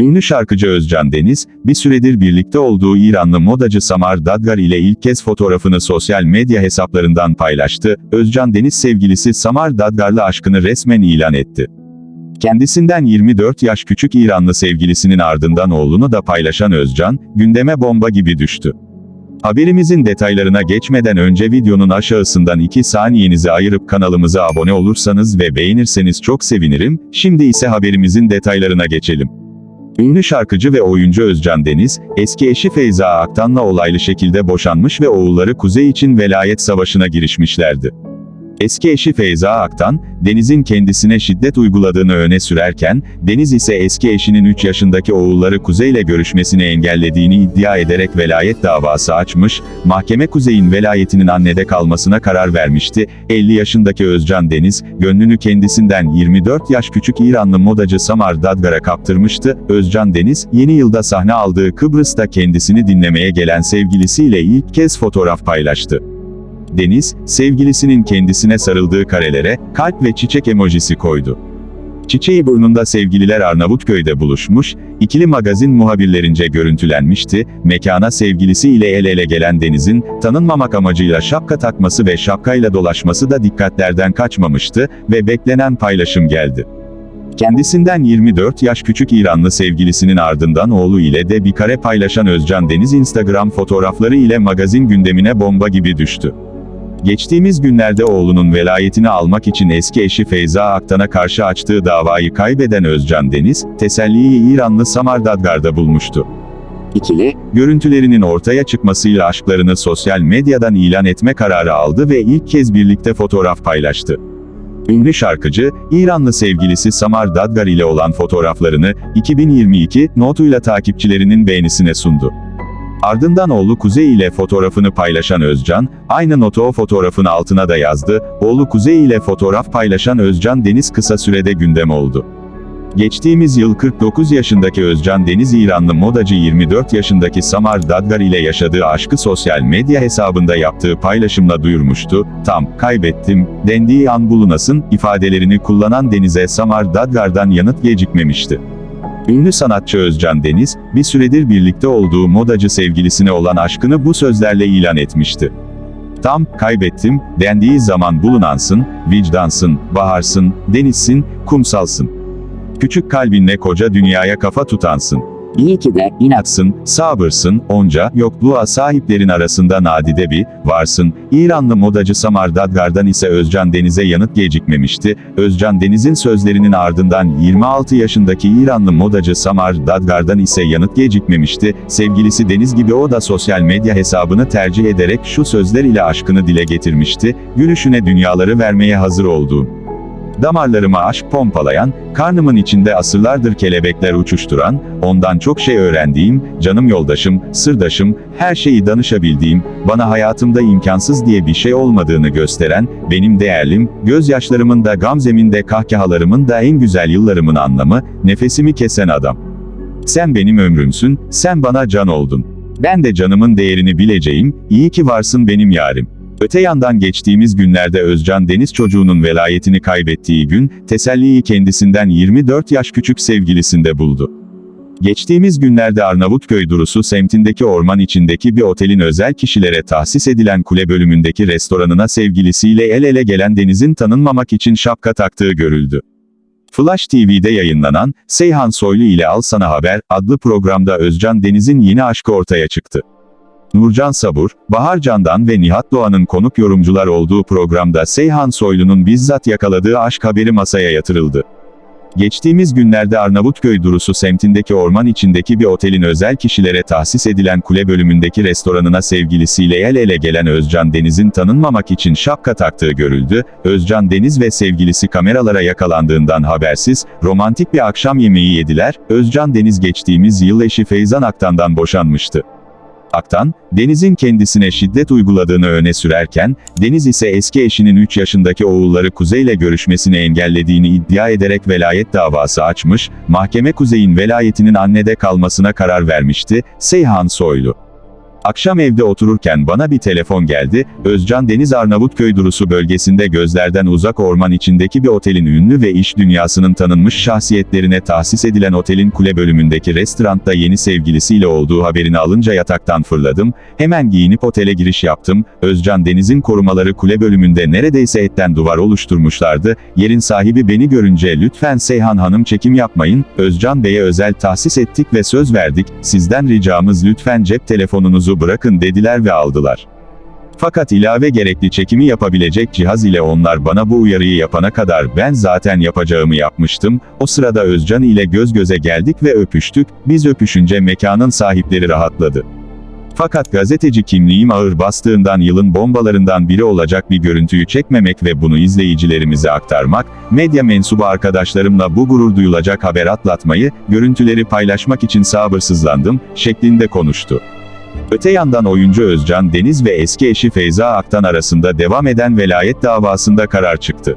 Ünlü şarkıcı Özcan Deniz, bir süredir birlikte olduğu İranlı modacı Samar Dadgar ile ilk kez fotoğrafını sosyal medya hesaplarından paylaştı. Özcan Deniz sevgilisi Samar Dadgar'la aşkını resmen ilan etti. Kendisinden 24 yaş küçük İranlı sevgilisinin ardından oğlunu da paylaşan Özcan, gündeme bomba gibi düştü. Haberimizin detaylarına geçmeden önce videonun aşağısından 2 saniyenizi ayırıp kanalımıza abone olursanız ve beğenirseniz çok sevinirim, şimdi ise haberimizin detaylarına geçelim. Ünlü şarkıcı ve oyuncu Özcan Deniz, eski eşi Feyza Aktan'la olaylı şekilde boşanmış ve oğulları Kuzey için velayet savaşına girişmişlerdi. Eski eşi Feyza Aktan, Deniz'in kendisine şiddet uyguladığını öne sürerken, Deniz ise eski eşinin 3 yaşındaki oğulları Kuzey ile görüşmesini engellediğini iddia ederek velayet davası açmış, mahkeme Kuzey'in velayetinin annede kalmasına karar vermişti. 50 yaşındaki Özcan Deniz, gönlünü kendisinden 24 yaş küçük İranlı modacı Samar Dadgar'a kaptırmıştı. Özcan Deniz, yeni yılda sahne aldığı Kıbrıs'ta kendisini dinlemeye gelen sevgilisiyle ilk kez fotoğraf paylaştı. Deniz, sevgilisinin kendisine sarıldığı karelere, kalp ve çiçek emojisi koydu. Çiçeği burnunda sevgililer Arnavutköy'de buluşmuş, ikili magazin muhabirlerince görüntülenmişti, mekana sevgilisi ile el ele gelen Deniz'in, tanınmamak amacıyla şapka takması ve şapkayla dolaşması da dikkatlerden kaçmamıştı ve beklenen paylaşım geldi. Kendisinden 24 yaş küçük İranlı sevgilisinin ardından oğlu ile de bir kare paylaşan Özcan Deniz Instagram fotoğrafları ile magazin gündemine bomba gibi düştü. Geçtiğimiz günlerde oğlunun velayetini almak için eski eşi Feyza Aktan'a karşı açtığı davayı kaybeden Özcan Deniz, teselliyi İranlı Samar Dadgar'da bulmuştu. İkili, görüntülerinin ortaya çıkmasıyla aşklarını sosyal medyadan ilan etme kararı aldı ve ilk kez birlikte fotoğraf paylaştı. Ünlü şarkıcı, İranlı sevgilisi Samar Dadgar ile olan fotoğraflarını, 2022 notuyla takipçilerinin beğenisine sundu. Ardından oğlu Kuzey ile fotoğrafını paylaşan Özcan, aynı notu o fotoğrafın altına da yazdı, oğlu Kuzey ile fotoğraf paylaşan Özcan Deniz kısa sürede gündem oldu. Geçtiğimiz yıl 49 yaşındaki Özcan Deniz İranlı modacı 24 yaşındaki Samar Dadgar ile yaşadığı aşkı sosyal medya hesabında yaptığı paylaşımla duyurmuştu. Tam, kaybettim, dendiği an bulunasın, ifadelerini kullanan Deniz'e Samar Dadgar'dan yanıt gecikmemişti. Ünlü sanatçı Özcan Deniz, bir süredir birlikte olduğu modacı sevgilisine olan aşkını bu sözlerle ilan etmişti. Tam, kaybettim, dendiği zaman bulunansın, vicdansın, baharsın, denizsin, kumsalsın. Küçük kalbinle koca dünyaya kafa tutansın. İyi ki de, inatsın, sabırsın, onca, yokluğa sahiplerin arasında nadide bir, varsın. İranlı modacı Samar Dadgar'dan ise Özcan Deniz'e yanıt gecikmemişti. Özcan Deniz'in sözlerinin ardından 26 yaşındaki İranlı modacı Samar Dadgar'dan ise yanıt gecikmemişti. Sevgilisi Deniz gibi o da sosyal medya hesabını tercih ederek şu sözler ile aşkını dile getirmişti. Gülüşüne dünyaları vermeye hazır olduğum. Damarlarıma aşk pompalayan, karnımın içinde asırlardır kelebekler uçuşturan, ondan çok şey öğrendiğim, canım yoldaşım, sırdaşım, her şeyi danışabildiğim, bana hayatımda imkansız diye bir şey olmadığını gösteren, benim değerlim, gözyaşlarımın da gamzemin de kahkahalarımın da en güzel yıllarımın anlamı, nefesimi kesen adam. Sen benim ömrümsün, sen bana can oldun. Ben de canımın değerini bileceğim, iyi ki varsın benim yarim. Öte yandan geçtiğimiz günlerde Özcan Deniz çocuğunun velayetini kaybettiği gün, teselliyi kendisinden 24 yaş küçük sevgilisinde buldu. Geçtiğimiz günlerde Arnavutköy Durusu semtindeki orman içindeki bir otelin özel kişilere tahsis edilen kule bölümündeki restoranına sevgilisiyle el ele gelen Deniz'in tanınmamak için şapka taktığı görüldü. Flash TV'de yayınlanan, Seyhan Soylu ile Al Sana Haber adlı programda Özcan Deniz'in yeni aşkı ortaya çıktı. Nurcan Sabur, Bahar Candan ve Nihat Doğan'ın konuk yorumcular olduğu programda Seyhan Soylu'nun bizzat yakaladığı aşk haberi masaya yatırıldı. Geçtiğimiz günlerde Arnavutköy Durusu semtindeki orman içindeki bir otelin özel kişilere tahsis edilen kule bölümündeki restoranına sevgilisiyle el ele gelen Özcan Deniz'in tanınmamak için şapka taktığı görüldü. Özcan Deniz ve sevgilisi kameralara yakalandığından habersiz, romantik bir akşam yemeği yediler. Özcan Deniz geçtiğimiz yıl eşi Feyzan Aktan'dan boşanmıştı. Aktan, Deniz'in kendisine şiddet uyguladığını öne sürerken, Deniz ise eski eşinin 3 yaşındaki oğulları Kuzey ile görüşmesini engellediğini iddia ederek velayet davası açmış, mahkeme Kuzey'in velayetinin annede kalmasına karar vermişti, Seyhan Soylu. Akşam evde otururken bana bir telefon geldi, Özcan Deniz Arnavutköy Durusu bölgesinde gözlerden uzak orman içindeki bir otelin ünlü ve iş dünyasının tanınmış şahsiyetlerine tahsis edilen otelin kule bölümündeki restoranda yeni sevgilisiyle olduğu haberini alınca yataktan fırladım, hemen giyinip otele giriş yaptım, Özcan Deniz'in korumaları kule bölümünde neredeyse etten duvar oluşturmuşlardı, yerin sahibi beni görünce lütfen Seyhan Hanım çekim yapmayın, Özcan Bey'e özel tahsis ettik ve söz verdik, sizden ricamız lütfen cep telefonunuzu bırakın dediler ve aldılar. Fakat ilave gerekli çekimi yapabilecek cihaz ile onlar bana bu uyarıyı yapana kadar ben zaten yapacağımı yapmıştım, o sırada Özcan ile göz göze geldik ve öpüştük, biz öpüşünce mekanın sahipleri rahatladı. Fakat gazeteci kimliğim ağır bastığından yılın bombalarından biri olacak bir görüntüyü çekmemek ve bunu izleyicilerimize aktarmak, medya mensubu arkadaşlarımla bu gurur duyulacak haber atlatmayı, görüntüleri paylaşmak için sabırsızlandım, şeklinde konuştu. Öte yandan oyuncu Özcan Deniz ve eski eşi Feyza Aktan arasında devam eden velayet davasında karar çıktı.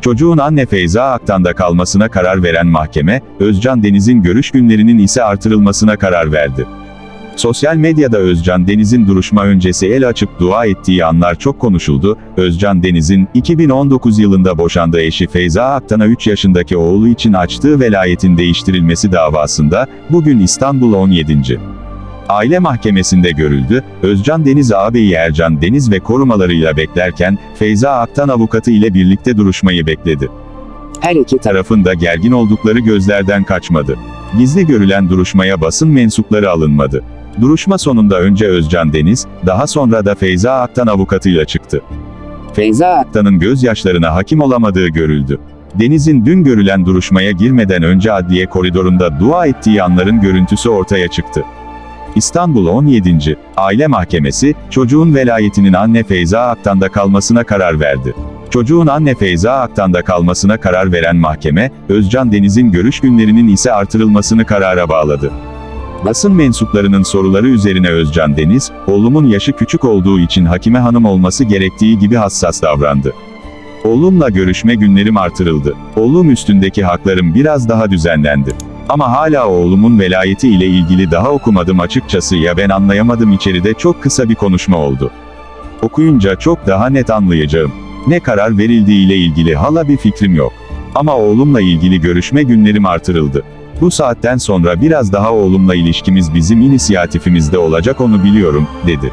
Çocuğun anne Feyza Aktan'da kalmasına karar veren mahkeme, Özcan Deniz'in görüş günlerinin ise artırılmasına karar verdi. Sosyal medyada Özcan Deniz'in duruşma öncesi el açıp dua ettiği anlar çok konuşuldu. Özcan Deniz'in 2019 yılında boşandığı eşi Feyza Aktan'a 3 yaşındaki oğlu için açtığı velayetin değiştirilmesi davasında bugün İstanbul 17. Aile Mahkemesi'nde görüldü, Özcan Deniz ağabeyi Ercan Deniz ve korumalarıyla beklerken, Feyza Aktan avukatı ile birlikte duruşmayı bekledi. Her iki tarafın da gergin oldukları gözlerden kaçmadı. Gizli görülen duruşmaya basın mensupları alınmadı. Duruşma sonunda önce Özcan Deniz, daha sonra da Feyza Aktan avukatıyla çıktı. Feyza Aktan'ın gözyaşlarına hakim olamadığı görüldü. Deniz'in dün görülen duruşmaya girmeden önce adliye koridorunda dua ettiği anların görüntüsü ortaya çıktı. İstanbul 17. Aile Mahkemesi, çocuğun velayetinin anne Feyza Aktan'da kalmasına karar verdi. Çocuğun anne Feyza Aktan'da kalmasına karar veren mahkeme, Özcan Deniz'in görüş günlerinin ise artırılmasını karara bağladı. Basın mensuplarının soruları üzerine Özcan Deniz, oğlumun yaşı küçük olduğu için hakime hanım olması gerektiği gibi hassas davrandı. Oğlumla görüşme günlerim artırıldı. Oğlum üstündeki haklarım biraz daha düzenlendi. Ama hala oğlumun velayeti ile ilgili daha okumadım açıkçası ya ben anlayamadım içeride çok kısa bir konuşma oldu. Okuyunca çok daha net anlayacağım. Ne karar verildiği ile ilgili hala bir fikrim yok. Ama oğlumla ilgili görüşme günlerim artırıldı. Bu saatten sonra biraz daha oğlumla ilişkimiz bizim inisiyatifimizde olacak onu biliyorum, dedi.